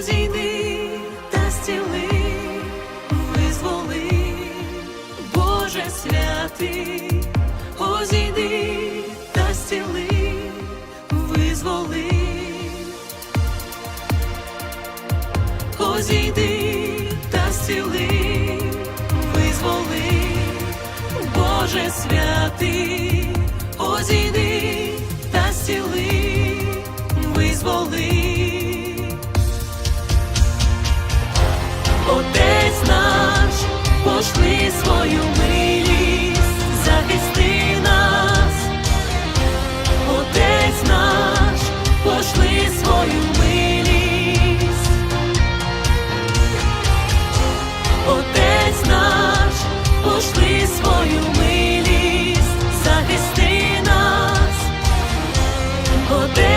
Зійди та стіли, визволи, Боже святий, озійди та стіли, визволи, озійди та стіли, визволи, Боже святий, озійди та стіли, визволи. Oh,